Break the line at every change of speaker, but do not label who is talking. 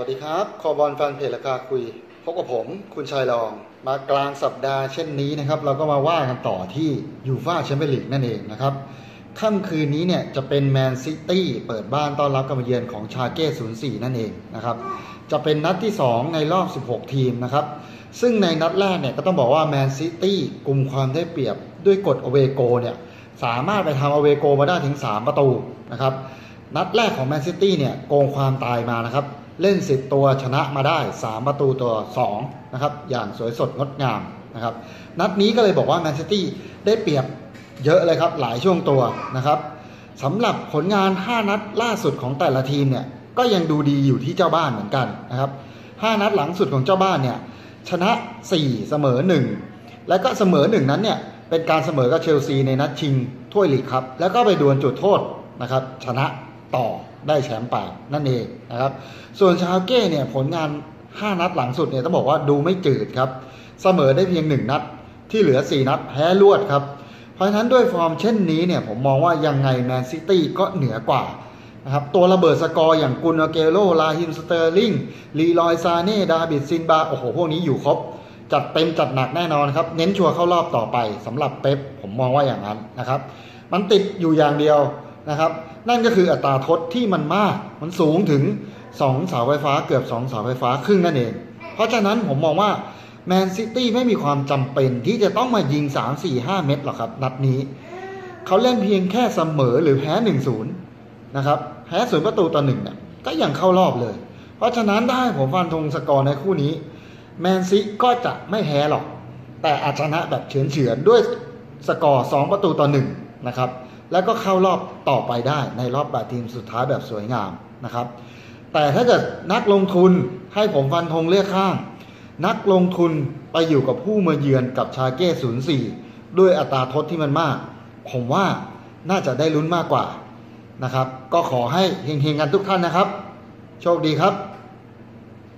วัสดีครับ คอบอลแฟนเพจราคาคุย พบกับผม คุณชายรอง มากลางสัปดาห์เช่นนี้นะครับ เราก็มาว่ากันต่อที่ยูฟ่าแชมเปี้ยนลีกนั่นเองนะครับ ค่ำคืนนี้เนี่ยจะเป็นแมนซิตี้เปิดบ้านต้อนรับการมาเยือนของชาเก้ 04 นั่นเองนะครับ จะเป็นนัดที่ 2 ในรอบ 16 ทีมนะครับ ซึ่งในนัดแรกเนี่ยก็ต้องบอกว่าแมนซิตี้กลุ่มความได้เปรียบด้วยกฎอเวโกเนี่ยสามารถไปทำอเวโกมาได้ถึง 3 ประตูนะครับ นัดแรกของแมนซิตี้เนี่ยโกงความตายมานะครับ เล่น10ตัวชนะมาได้ 3 ประตูตัว2นะครับอย่างสวยสดงดงามนะครับนัดนี้ก็เลยบอกว่าแมนซิตี้ได้เปรียบเยอะเลยครับหลายช่วงตัวนะครับสำหรับผลงาน 5 นัดล่าสุดของแต่ละทีมเนี่ยก็ยังดูดีอยู่ที่เจ้าบ้านเหมือนกันนะครับ5นัดหลังสุดของเจ้าบ้านเนี่ยชนะ 4 เสมอ 1 แล้วก็เสมอ 1 นั้นเนี่ยเป็นการเสมอกับเชลซีในนัดชิงถ้วยลีกครับ แล้วก็ไปดวลจุดโทษนะครับชนะต่อ ได้แชมป์ไปนั่นเองนะครับ ส่วนชาวเก้เนี่ยผลงาน 5 นัดหลังสุดเนี่ยต้องบอกว่าดูไม่จืดครับ เสมอได้เพียง 1 นัด ที่เหลือ 4 นัดแพ้รวดครับ เพราะฉะนั้นด้วยฟอร์มเช่นนี้เนี่ยผมมองว่ายังไงแมนซิตี้ก็เหนือกว่านะครับตัวระเบิดสกอร์อย่างกุนอเกโรลาฮิมสเตอร์ลิงลีลอยซาเน่ดาบิดซินบาโอ้โหพวกนี้อยู่ครบ จัดเต็มจัดหนักแน่นอนครับ เน้นชัวร์เข้ารอบต่อไปสำหรับเป๊ปผมมองว่าอย่างนั้นนะครับ มันติดอยู่อย่างเดียว นะครับ นั่นก็คืออัตราทดที่มันมาก มันสูงถึง 2 เสาไฟฟ้าเกือบ 2 เสาไฟฟ้าครึ่งนั่นเอง เพราะฉะนั้นผมมองว่าแมนซิตี้ไม่มีความจำเป็นที่จะต้องมายิง 3 4 5 เม็ดหรอกครับ นัดนี้เขาเล่นเพียงแค่เสมอหรือแพ้ 1-0 นะครับแพ้ศูนย์ประตูต่อหนึ่งเนี่ยก็ยังเข้ารอบเลย เพราะฉะนั้นได้ผมฟันธงสกอร์ในคู่นี้ แมนซิก็จะไม่แพ้หรอก แต่อาจชนะแบบเฉือนเฉือนๆด้วยสกอร์ 2 ประตูต่อหนึ่งนะครับ แล้วก็เข้ารอบต่อไปได้ในรอบแปดทีมสุดท้ายแบบสวยงามนะครับ แต่ถ้าเกิดนักลงทุนให้ผมฟันธงเลือกข้าง นักลงทุนไปอยู่กับผู้มาเยือนกับชาเก้04ด้วยอัตราทดที่มันมาก ผมว่าน่าจะได้ลุ้นมากกว่านะครับ ก็ขอให้เฮงๆกันทุกท่านนะครับ โชคดีครับ